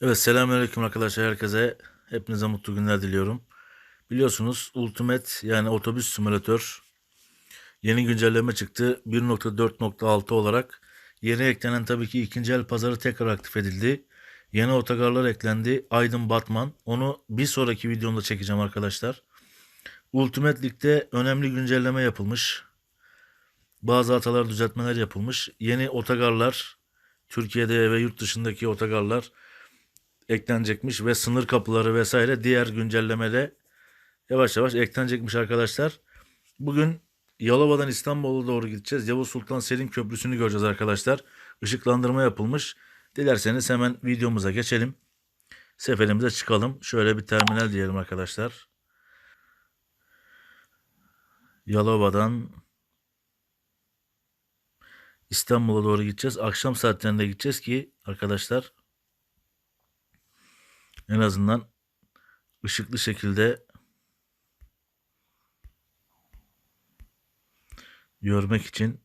Evet selamünaleyküm arkadaşlar herkese. Hepinize mutlu günler diliyorum. Biliyorsunuz Ultimate yani otobüs simülatör yeni güncelleme çıktı. 1.4.6 olarak yeni eklenen tabii ki ikinci el pazarı tekrar aktif edildi. Yeni otogarlar eklendi. Aydın Batman. Onu bir sonraki videomda çekeceğim arkadaşlar. Ultimate Lig'de önemli güncelleme yapılmış. Bazı hatalar düzeltmeler yapılmış. Yeni otogarlar Türkiye'de ve yurt dışındaki otogarlar eklenecekmiş ve sınır kapıları vesaire diğer güncellemede yavaş yavaş eklenecekmiş arkadaşlar. Bugün Yalova'dan İstanbul'a doğru gideceğiz. Yavuz Sultan Selim Köprüsü'nü göreceğiz arkadaşlar. Işıklandırma yapılmış. Dilerseniz hemen videomuza geçelim. Seferimize çıkalım. Şöyle bir terminal diyelim arkadaşlar. Yalova'dan İstanbul'a doğru gideceğiz. Akşam saatlerinde gideceğiz ki arkadaşlar en azından ışıklı şekilde görmek için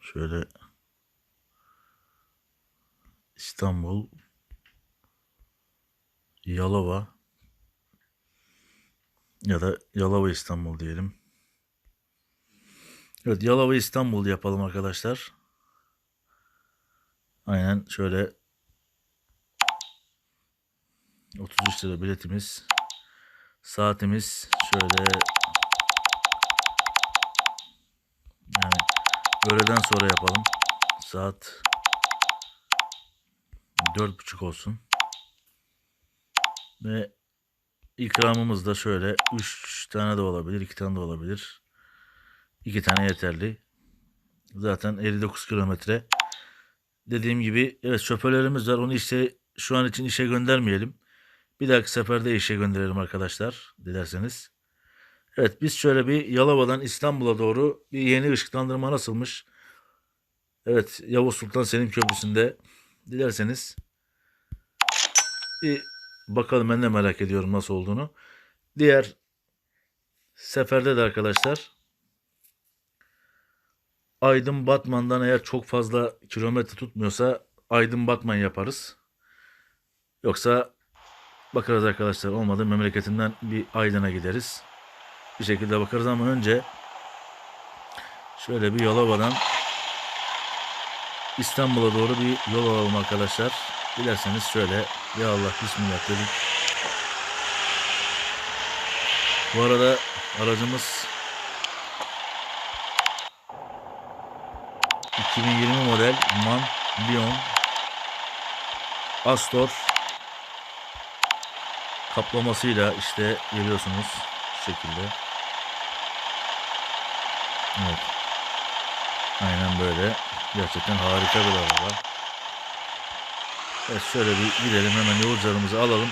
şöyle İstanbul Yalova ya da Yalova İstanbul diyelim. Evet Yalova İstanbul yapalım arkadaşlar. Aynen şöyle 33 lira biletimiz. Saatimiz şöyle yani öğleden sonra yapalım. Saat dört buçuk olsun. Ve ikramımız da şöyle 3 tane de olabilir, 2 tane de olabilir. 2 tane yeterli. Zaten 59 kilometre. Dediğim gibi evet şoförlerimiz var. Onu işte şu an için işe göndermeyelim. Bir dahaki seferde işe gönderelim arkadaşlar dilerseniz. Evet biz şöyle bir Yalova'dan İstanbul'a doğru bir yeni ışıklandırma nasılmış? Evet Yavuz Sultan Selim Köprüsü'nde dilerseniz bir bakalım ben de merak ediyorum nasıl olduğunu. Diğer seferde de arkadaşlar Aydın Batman'dan eğer çok fazla kilometre tutmuyorsa Aydın Batman yaparız. Yoksa bakarız arkadaşlar olmadı memleketinden bir Aydın'a gideriz. Bir şekilde bakarız ama önce şöyle bir Yalova'dan İstanbul'a doğru bir yol alalım arkadaşlar. Dilerseniz şöyle ya Allah bismillah dedik. Bu arada aracımız 2020 model MAN Leon Astor kaplamasıyla işte görüyorsunuz şu şekilde. Evet. Aynen böyle. Gerçekten harika bir araba. Evet şöyle bir gidelim hemen yolcularımızı alalım.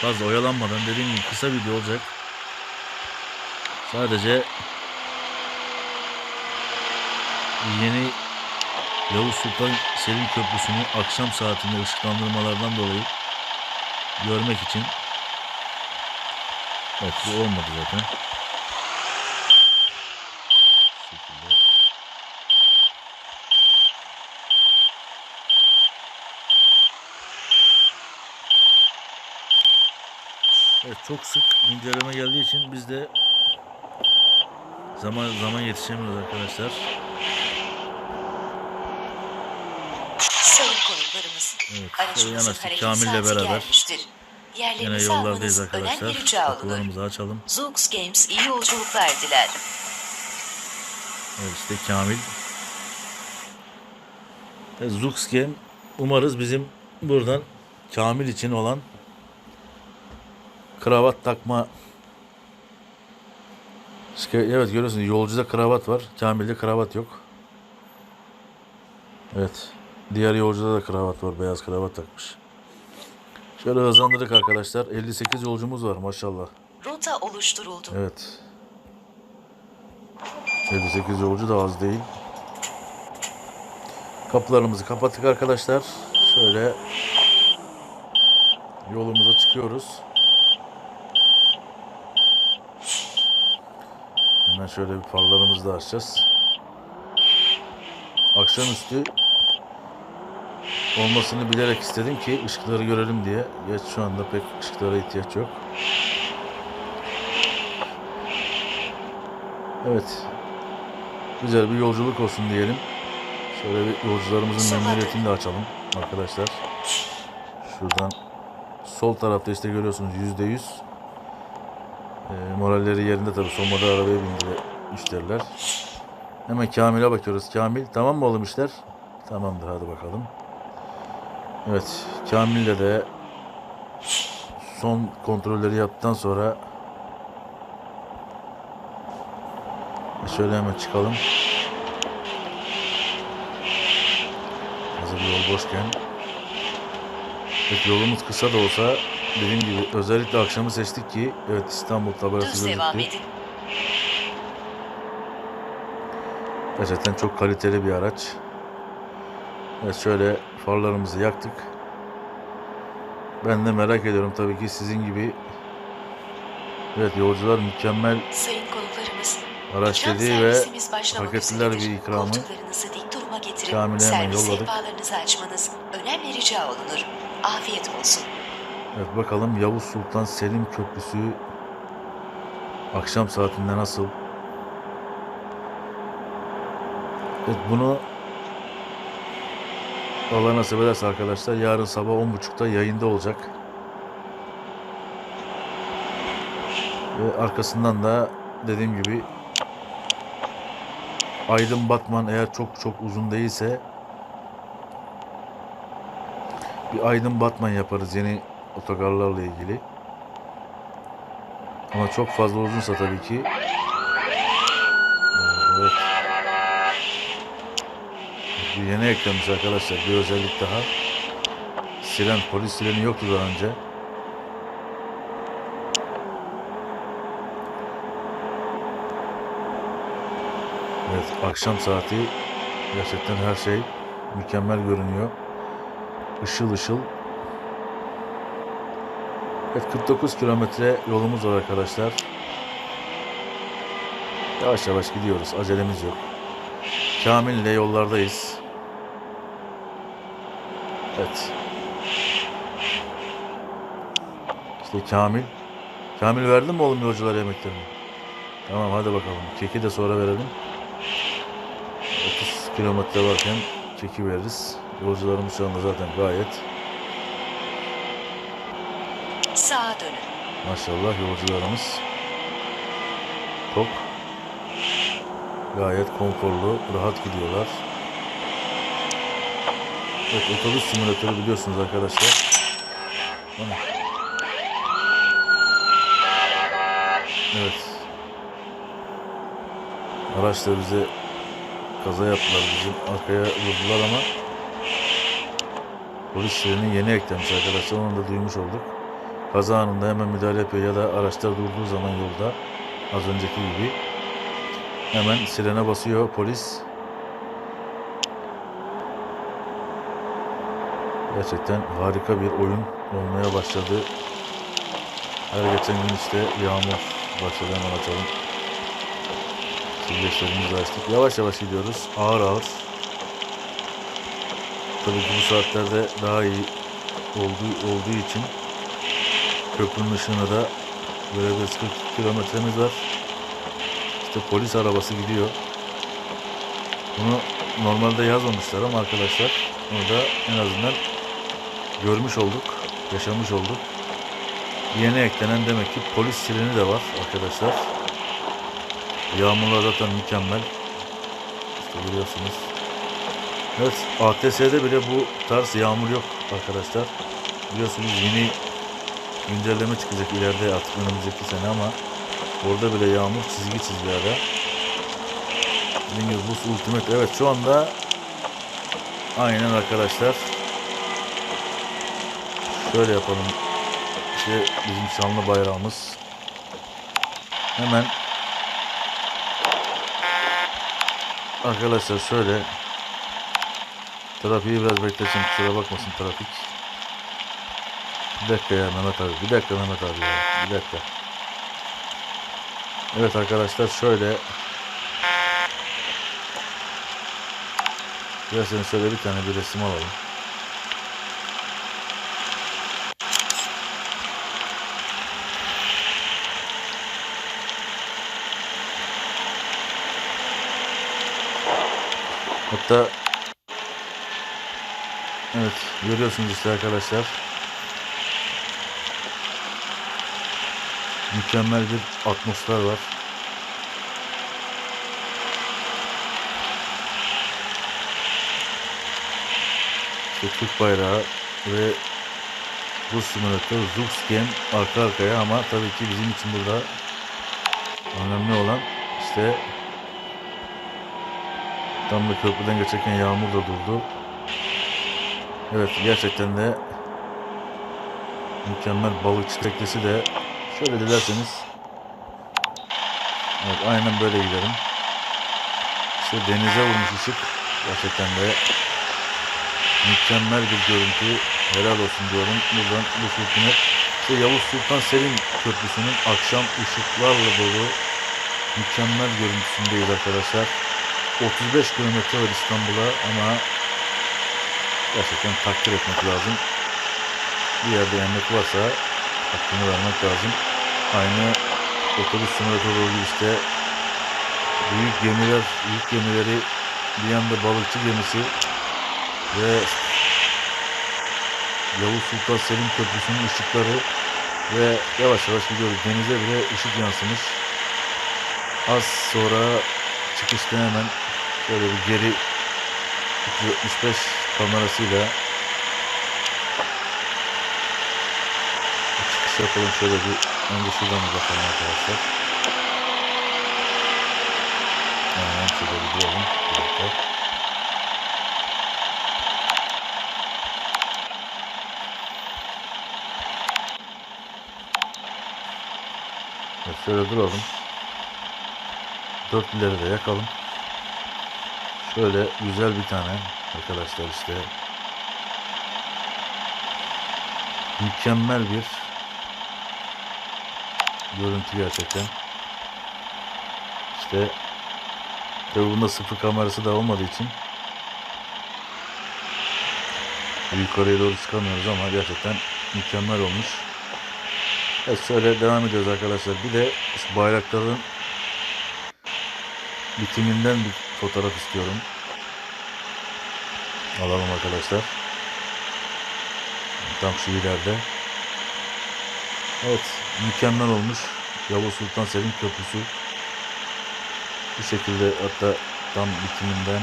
Fazla oyalanmadan dediğim gibi kısa video olacak. Sadece yeni Yavuz Sultan Selim Köprüsü'nü akşam saatinde ışıklandırmalardan dolayı görmek için Evet bu olmadı zaten. Evet çok sık güncelleme geldiği için biz de zaman zaman yetişemiyoruz arkadaşlar. Sayın konuklarımız, Evet, aracımızın Kamil'le beraber. gelmiştir. Yine yollardayız arkadaşlar. Kapılarımızı açalım. Zoox Games iyi yolculuklar diler. Evet işte Kamil. Evet, Zux Game umarız bizim buradan Kamil için olan kravat takma Evet görüyorsunuz yolcuda kravat var. Kamil'de kravat yok. Evet. Diğer yolcuda da kravat var. Beyaz kravat takmış. Şöyle hızlandırdık arkadaşlar. 58 yolcumuz var maşallah. Rota oluşturuldu. Evet. 58 yolcu da az değil. Kapılarımızı kapattık arkadaşlar. Şöyle yolumuza çıkıyoruz. Hemen şöyle bir farlarımızı da açacağız. Akşamüstü olmasını bilerek istedim ki ışıkları görelim diye. Geç şu anda pek ışıklara ihtiyaç yok. Evet. Güzel bir yolculuk olsun diyelim. Şöyle bir yolcularımızın memnuniyetini de açalım arkadaşlar. Şuradan sol tarafta işte görüyorsunuz yüzde yüz. Ee, moralleri yerinde tabii son model arabaya bindi müşteriler. Hemen Kamil'e bakıyoruz. Kamil tamam mı oğlum işler? Tamamdır hadi bakalım. Evet Kamil'le de son kontrolleri yaptıktan sonra şöyle hemen çıkalım. Hazır yol boşken. Evet yolumuz kısa da olsa dediğim gibi özellikle akşamı seçtik ki evet İstanbul tabelası gözüktü. Gerçekten çok kaliteli bir araç. Evet şöyle farlarımızı yaktık. Ben de merak ediyorum tabii ki sizin gibi Evet yolcular mükemmel Sayın konuklarımız. araç ikram ve servisimiz başlamak ettiler bir ikramı. Koltuklarınızı dik duruma getirip Kamil'e hemen servis yolladık. sehpalarınızı açmanız önemli rica olunur. Afiyet olsun. Evet bakalım Yavuz Sultan Selim Köprüsü akşam saatinde nasıl? Evet bunu Allah nasip ederse arkadaşlar yarın sabah 10.30'da yayında olacak. Ve arkasından da dediğim gibi Aydın Batman eğer çok çok uzun değilse bir Aydın Batman yaparız yeni otogarlarla ilgili. Ama çok fazla uzunsa tabii ki. Bu yeni eklemiş arkadaşlar bir özellik daha. Siren, polis sireni yoktu daha önce. Evet akşam saati gerçekten her şey mükemmel görünüyor. Işıl ışıl Evet 49 kilometre yolumuz var arkadaşlar. Yavaş yavaş gidiyoruz. Acelemiz yok. Kamil ile yollardayız. Evet. İşte Kamil. Kamil verdin mi oğlum yolculara yemeklerini? Tamam hadi bakalım. Keki de sonra verelim. 30 kilometre varken keki veririz. Yolcularımız şu anda zaten gayet Sağa dönün. Maşallah yolcularımız tok. Gayet konforlu, rahat gidiyorlar. Evet, otobüs simülatörü biliyorsunuz arkadaşlar. Ana. Evet. Araçla bize kaza yaptılar bizim arkaya vurdular ama polis sireni yeni eklemiş arkadaşlar onu da duymuş olduk. Kaza anında hemen müdahale yapıyor ya da araçlar durduğu zaman yolda az önceki gibi hemen sirene basıyor polis. Gerçekten harika bir oyun olmaya başladı. Her geçen gün işte yağmur başladı hemen açalım. Silgeçlerimizi açtık. Yavaş yavaş gidiyoruz. Ağır ağır. Tabii ki bu saatlerde daha iyi olduğu, olduğu için Köprünün ışığına da görebiliriz 40 kilometremiz var. İşte polis arabası gidiyor. Bunu normalde yazmamışlar ama arkadaşlar bunu da en azından görmüş olduk, yaşamış olduk. Yeni eklenen demek ki polis sireni de var arkadaşlar. Yağmurlar zaten mükemmel. İşte görüyorsunuz. Evet ATS'de bile bu tarz yağmur yok arkadaşlar. Biliyorsunuz yeni güncelleme çıkacak ileride artık önümüzdeki sene ama orada bile yağmur çizgi çizgi ara. Dediğim gibi Ultimate evet şu anda aynen arkadaşlar şöyle yapalım işte bizim şanlı bayrağımız hemen arkadaşlar şöyle trafiği biraz beklesin kusura bakmasın trafik bir dakika ya Mehmet abi. Bir dakika Mehmet abi ya. Bir dakika. Evet arkadaşlar şöyle. Dilerseniz şöyle bir tane bir resim alalım. Hatta evet görüyorsunuz işte arkadaşlar. Mükemmel bir atmosfer var. İşte Türk bayrağı ve Rus simülatör Zuxgen arka arkaya ama tabii ki bizim için burada önemli olan işte tam da köprüden geçerken yağmur da durdu. Evet gerçekten de mükemmel balıkçı teknesi de şöyle dilerseniz evet aynen böyle gidelim. İşte denize vurmuş ışık gerçekten de mükemmel bir görüntü helal olsun diyorum. Buradan bu sultanı işte Yavuz Sultan Selim Köprüsü'nün akşam ışıklarla dolu mükemmel görüntüsündeyiz arkadaşlar. 35 kilometre var İstanbul'a ama gerçekten takdir etmek lazım. Bir yerde emek varsa hakkını vermek lazım. Aynı otobüs simülatörü gibi işte büyük gemiler, büyük gemileri bir yanda balıkçı gemisi ve Yavuz Sultan Selim Köprüsü'nün ışıkları ve yavaş yavaş gidiyoruz. Denize bile ışık yansımış. Az sonra çıkışta hemen şöyle bir geri 375 kamerasıyla çıkış yapalım. Şöyle bir önce şuradan bir bakalım arkadaşlar. Hemen şöyle bir duralım. Bir dakika. Evet, şöyle duralım. Dörtlüleri de yakalım. Şöyle güzel bir tane arkadaşlar işte mükemmel bir görüntü gerçekten. İşte tabi bunda sıfır kamerası da olmadığı için yukarıya doğru çıkamıyoruz ama gerçekten mükemmel olmuş. Evet şöyle devam ediyoruz arkadaşlar. Bir de bayrakların bitiminden bir fotoğraf istiyorum. Alalım arkadaşlar. Tam şu ileride. Evet mükemmel olmuş. Yavuz Sultan Selim Köprüsü. Bu şekilde hatta tam bitiminden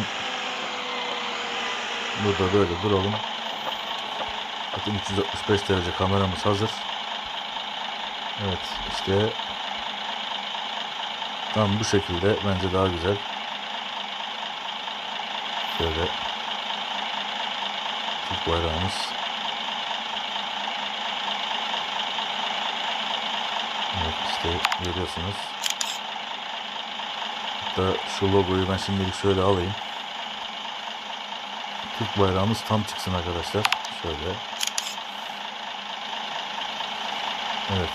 burada böyle duralım. Bakın 365 derece kameramız hazır. Evet işte tam bu şekilde bence daha güzel. Şöyle Türk bayrağımız. Evet işte görüyorsunuz. Hatta şu logoyu ben şimdilik şöyle alayım. Türk bayrağımız tam çıksın arkadaşlar. Şöyle. Evet.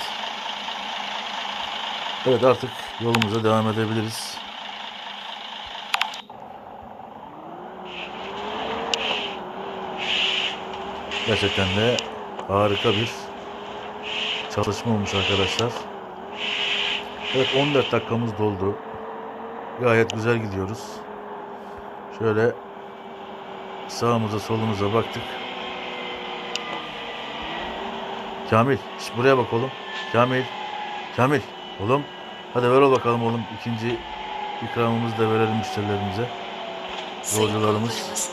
Evet artık yolumuza devam edebiliriz. Gerçekten de harika bir çalışma olmuş arkadaşlar. Evet 14 dakikamız doldu. Gayet güzel gidiyoruz. Şöyle sağımıza solumuza baktık. Kamil, şş, buraya bak oğlum. Kamil, Kamil, oğlum. Hadi ver ol bakalım oğlum. İkinci ikramımızı da verelim müşterilerimize. Yolcularımız.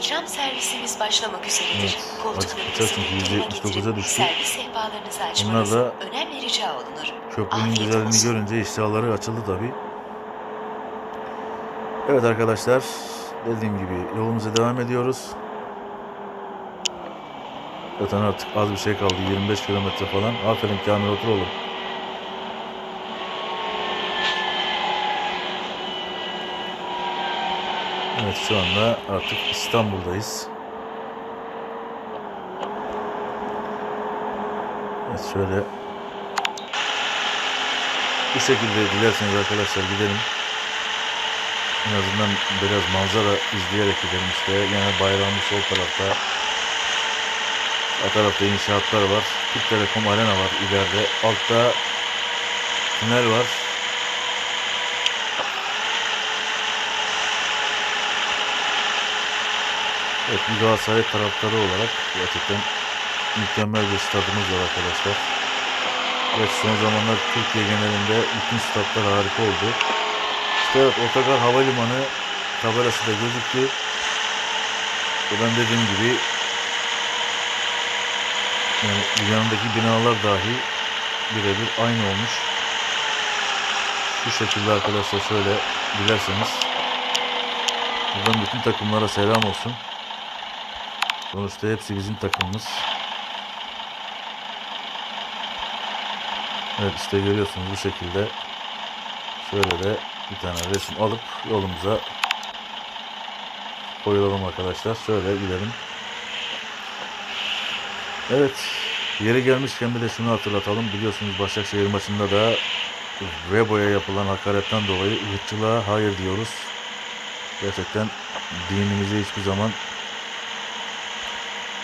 İkram servisimiz başlamak üzeredir. Evet, Koltuklarınızı açıkçası ve klima 179'a getirin. düştü. Servis sehpalarınızı Bunlar açmanız da önemli rica olunur. Köprünün Afiyet güzelliğini olsun. görünce iştahları açıldı tabi. Evet arkadaşlar dediğim gibi yolumuza devam ediyoruz. Zaten artık az bir şey kaldı 25 kilometre falan. Aferin Kamil otur oğlum. Evet şu anda artık İstanbul'dayız. Evet şöyle bu şekilde dilerseniz arkadaşlar gidelim. En azından biraz manzara izleyerek gidelim işte. Yani bayrağımız sol tarafta. Sağ tarafta inşaatlar var. Türk Telekom Arena var ileride. Altta tünel var. Evet bir Galatasaray taraftarı olarak gerçekten mükemmel bir stadımız var arkadaşlar. Evet son zamanlar Türkiye genelinde bütün stadlar harika oldu. İşte evet, Otogar Havalimanı tabelası da gözüktü. Buradan dediğim gibi yani yanındaki binalar dahi birebir aynı olmuş. Şu şekilde arkadaşlar şöyle dilerseniz buradan bütün takımlara selam olsun. Sonuçta hepsi bizim takımımız. Evet işte görüyorsunuz bu şekilde şöyle de bir tane resim alıp yolumuza koyulalım arkadaşlar. Şöyle gidelim. Evet. Yeri gelmişken bir de şunu hatırlatalım. Biliyorsunuz Başakşehir maçında da Rebo'ya yapılan hakaretten dolayı ırkçılığa hayır diyoruz. Gerçekten dinimizde hiçbir zaman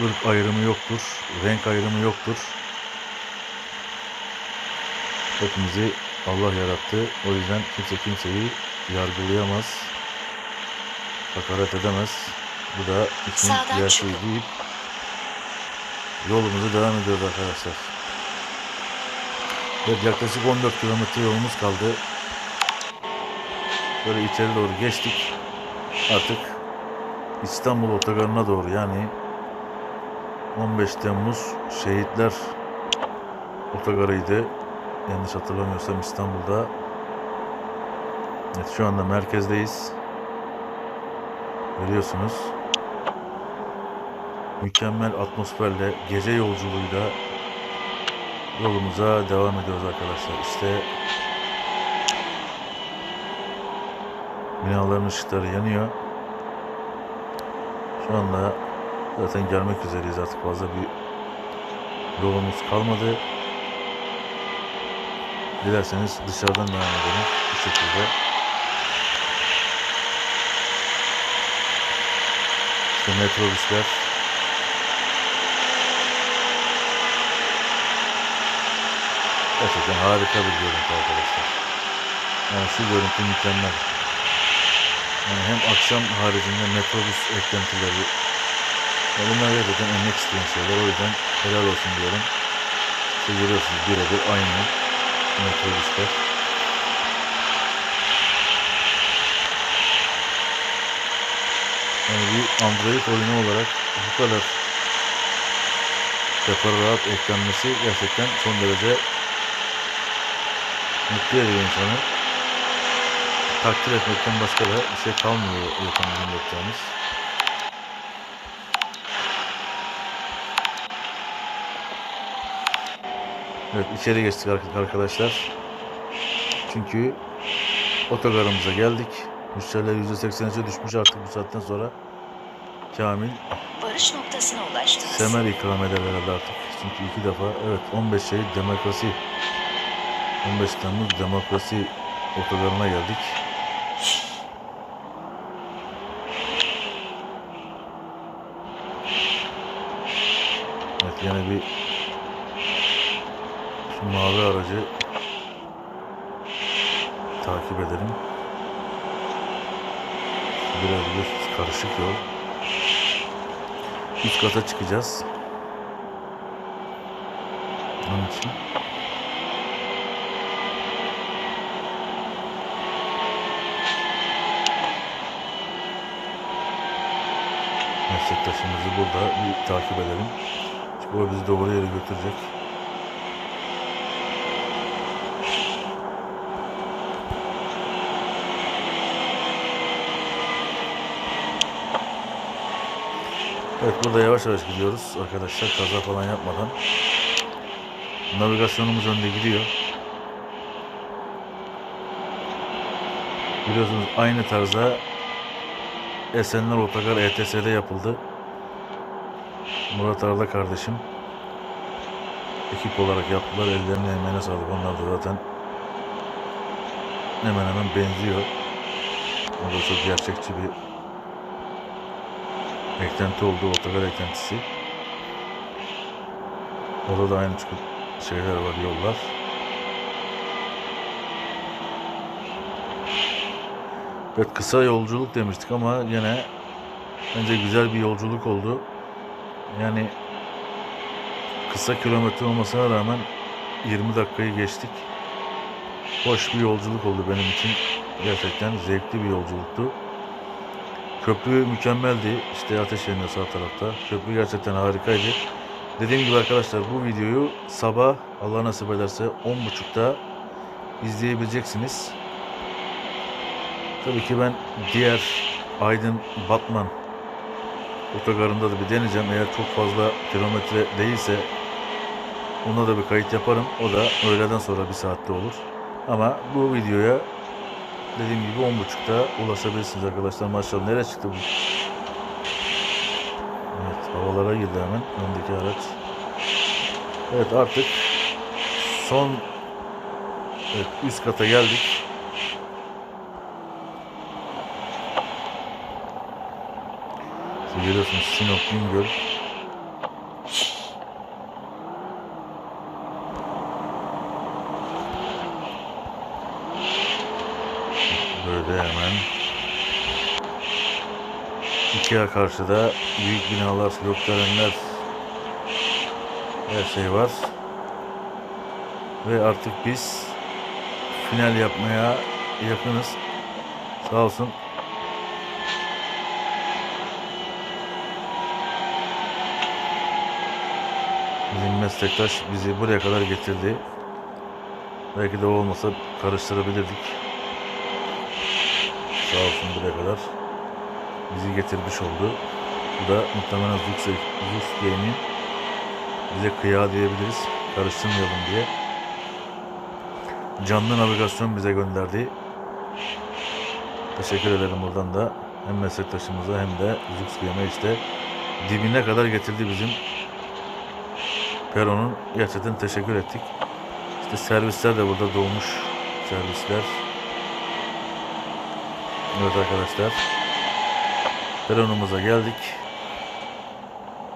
ırk ayrımı yoktur. Renk ayrımı yoktur. Hepimizi Allah yarattı. O yüzden kimse kimseyi yargılayamaz. Hakaret edemez. Bu da için gerçeği çıkın. deyip yolumuza devam ediyoruz arkadaşlar. Evet yaklaşık 14 kilometre yolumuz kaldı. Böyle içeri doğru geçtik. Artık İstanbul otogarına doğru yani 15 Temmuz Şehitler Otogarı'ydı. Yanlış hatırlamıyorsam İstanbul'da. Evet şu anda merkezdeyiz. Görüyorsunuz. Mükemmel atmosferle, gece yolculuğuyla yolumuza devam ediyoruz arkadaşlar. İşte binaların ışıkları yanıyor. Şu anda zaten gelmek üzereyiz artık fazla bir yolumuz kalmadı. Dilerseniz dışarıdan devam edelim bu şekilde. İşte metrobüsler. Gerçekten harika bir görüntü arkadaşlar. Yani şu görüntü mükemmel. Yani hem akşam haricinde metrobüs eklentileri bunlar gerçekten emek isteyen şeyler. O yüzden helal olsun diyorum. İşte görüyorsunuz birebir aynı metrobüsler. Yani bir Android oyunu olarak bu kadar rahat eklenmesi gerçekten son derece mutlu ediyor insanı. Takdir etmekten başka da bir şey kalmıyor bizim yapacağımız. Evet içeri geçtik ar- arkadaşlar. Çünkü otogarımıza geldik. Müşteriler %83'e düşmüş artık bu saatten sonra. Kamil Varış noktasına ulaştınız. semer ikram eder herhalde artık. Çünkü iki defa evet 15 şehit demokrasi 15 Temmuz demokrasi otogarına geldik. Evet yine bir mavi aracı takip edelim. Biraz biliyorsunuz karışık yol. Üst kata çıkacağız. Onun için. Meslektaşımızı burada bir takip edelim. Çünkü o bizi doğru yere götürecek. Evet burada yavaş yavaş gidiyoruz arkadaşlar kaza falan yapmadan. Navigasyonumuz önde gidiyor. Biliyorsunuz aynı tarzda Esenler Otogar ETS'de yapıldı. Murat Arda kardeşim ekip olarak yaptılar. Ellerine emeğine sağlık. Onlar da zaten hemen hemen benziyor. O da çok gerçekçi bir eklenti oldu. Otogar eklentisi. Orada da aynı çıkıp şeyler var, yollar. Evet kısa yolculuk demiştik ama yine Bence güzel bir yolculuk oldu. Yani kısa kilometre olmasına rağmen 20 dakikayı geçtik. Hoş bir yolculuk oldu benim için. Gerçekten zevkli bir yolculuktu. Köprü mükemmeldi. İşte ateş yanıyor sağ tarafta. Köprü gerçekten harikaydı. Dediğim gibi arkadaşlar bu videoyu sabah Allah nasip ederse 10.30'da izleyebileceksiniz. Tabii ki ben diğer Aydın Batman otogarında da bir deneyeceğim. Eğer çok fazla kilometre değilse ona da bir kayıt yaparım. O da öğleden sonra bir saatte olur. Ama bu videoya dediğim gibi 10.30'da ulaşabilirsiniz arkadaşlar. Maşallah nereye çıktı bu? Evet havalara girdi hemen öndeki araç. Evet artık son evet, üst kata geldik. İşte görüyorsunuz Sinop Bingöl. Böyle hemen İkiye karşıda büyük binalar, gökdelenler her şey var. Ve artık biz final yapmaya yakınız. Sağ olsun Bizim meslektaş bizi buraya kadar getirdi. Belki de olmasa karıştırabilirdik. Sağ olsun buraya kadar bizi getirmiş oldu. Bu da muhtemelen Zux, Zux Game'in bize kıya diyebiliriz. Karıştırmayalım diye. Canlı navigasyon bize gönderdi. Teşekkür ederim buradan da hem meslektaşımıza hem de Zux Game'e işte dibine kadar getirdi bizim Peron'un gerçekten teşekkür ettik. İşte servisler de burada doğmuş servisler. Evet arkadaşlar. Peronumuza geldik.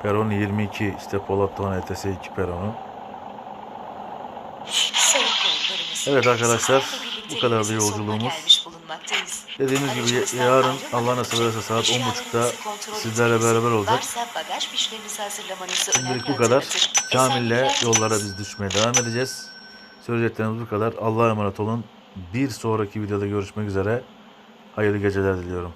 Peron 22 işte Polat Doğan ETS 2 peronu. Evet arkadaşlar, bu elimizin sonuna yolculuğumuz. Dediğimiz gibi yarın Allah nasip ederse saat eşyalarınızı 10.30'da kontrol sizlerle beraber olacak. Şimdilik bu kadar. Kamil'le yollara biz düşmeye devam edeceğiz. Söyleyeceklerimiz bu kadar. Allah'a emanet olun. Bir sonraki videoda görüşmek üzere. Hayırlı geceler diliyorum.